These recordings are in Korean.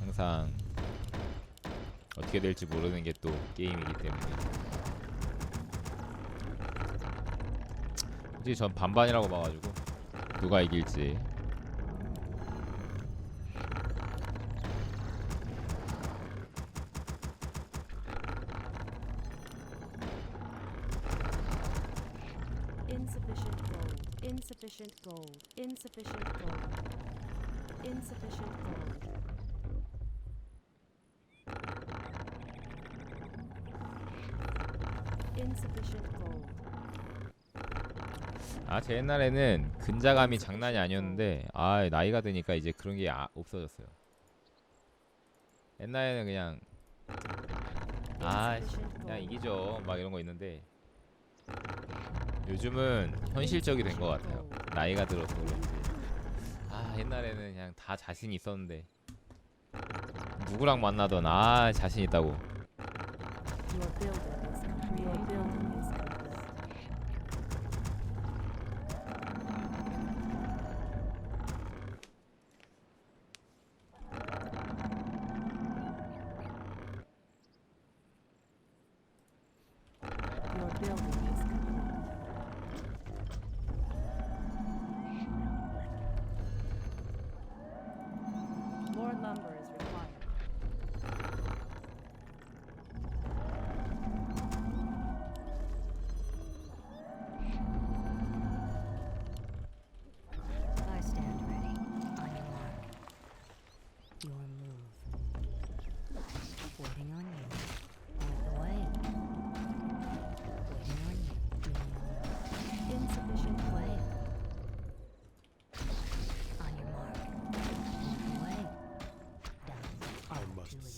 항상 어떻게 될지 모르는 게 또 게임이기 때문에 솔직히 전 반반이라고 봐가지고 누가 이길지 Insufficient gold. Insufficient gold. Insufficient gold. Insufficient gold. Insufficient gold. 아 제 옛날에는 근자감이 장난이 아니었는데 아 나이가 드니까 이제 그런 게 아, 없어졌어요. 옛날에는 그냥 아 그냥. 이기죠. 막 이런 거 있는데 요즘은 현실적이 된 것 같아요. 나이가 들어서 그런지. 아 옛날에는 그냥 다 자신 있었는데. 누구랑 만나던 아 자신 있다고 building is complete. More lumber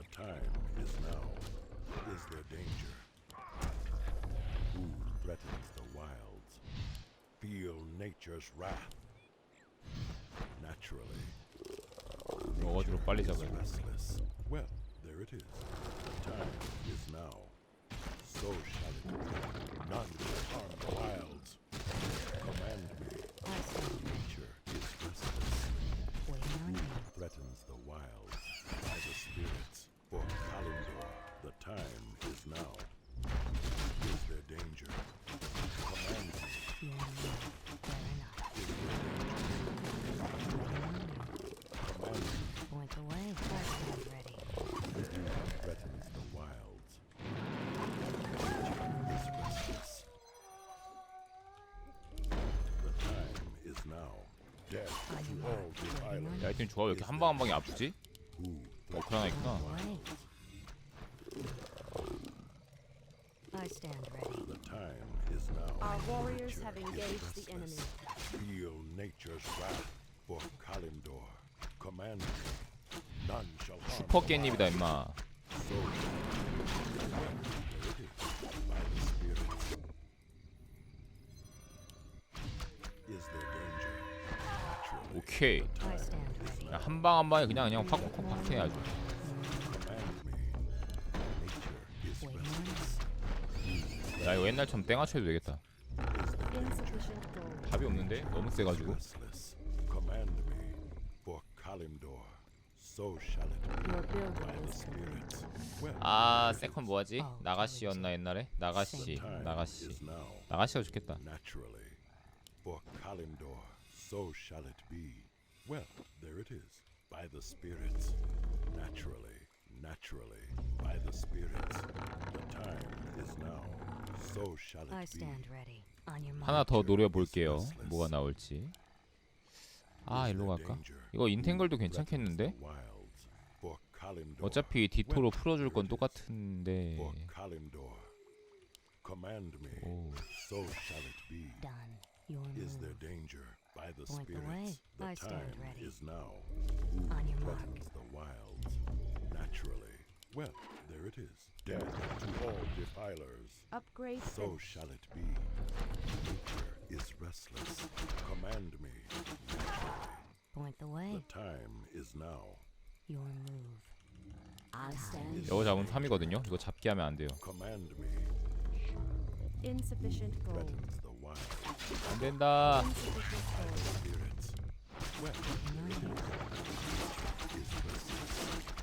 The time is now. Is there danger? Who threatens the wilds? Feel nature's wrath. Naturally. Nature is restless. Well, there it is. Time time is now. Is there danger? Command me. Your move. Fair enough. Is there danger? Waiting on you. Command me. Point the way. I stand ready. Who threatens the wilds? Nature is restless. The time is now. Death to all defilement. 이 아이템 조합 왜 이렇게 한 방 한 방이 아프지? Who 어 그러나 있구나 I stand ready. The time is now. Our warriors Nature have engaged the enemy. Feel nature's wrath for Kalimdor. Command me. None shall harm 슈퍼 깻잎이다. 임마 So. By the spirits. Is there danger? 오케이 I stand ready. 한 방 한 방에 그냥 그냥 팍팍팍 해 아주 야 이거 옛날처럼 땡아쳐도 되겠다 danger? Insufficient gold. 답이 없는데? 너무 세가지고 아 세컨 뭐하지? 나가시였나 옛날에? 나가시 나가시. 나가시가 좋겠다. For Kalimdor, so shall it be. Well, there it is. By the spirits. Naturally. Naturally. By the spirits. The time is now. So shall it I be. stand ready. On your 하나 mark. 더 노려볼게요 뭐가 나올지 아 일로 갈까? 이거 threatens 괜찮겠는데? the wilds? For Kalimdor. 어차피 디토로 풀어줄 건. 똑같은데. 오 So shall it be. Done. Your Is there danger by the Point the way. spirits? The I stand time ready. is now. Who On your mark. threatens the wilds? Naturally. Well, there it is. Death to all defilers. Upgrade So finished. shall it be. Nature is restless. Command me naturally. Point the The way. time is now. Your move. I stand. 이거 잡으면 3이거든요. 이거 잡기 하면 안 돼요. Command me. Insufficient gold. Threatens the wild 안 된다. Insufficient gold. spirits. Well, there it is. Is restless.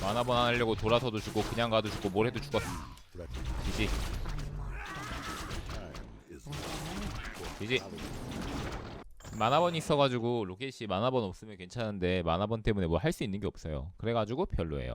만화번 안 하려고 돌아서도 죽고 그냥 가도 죽고 뭘 해도 죽었어. 지지. 지지. 만화번 있어가지고 로켓이 만화번 없으면 괜찮은데 만화번 때문에 뭐 할 수 있는 게 없어요. 그래가지고 별로예요.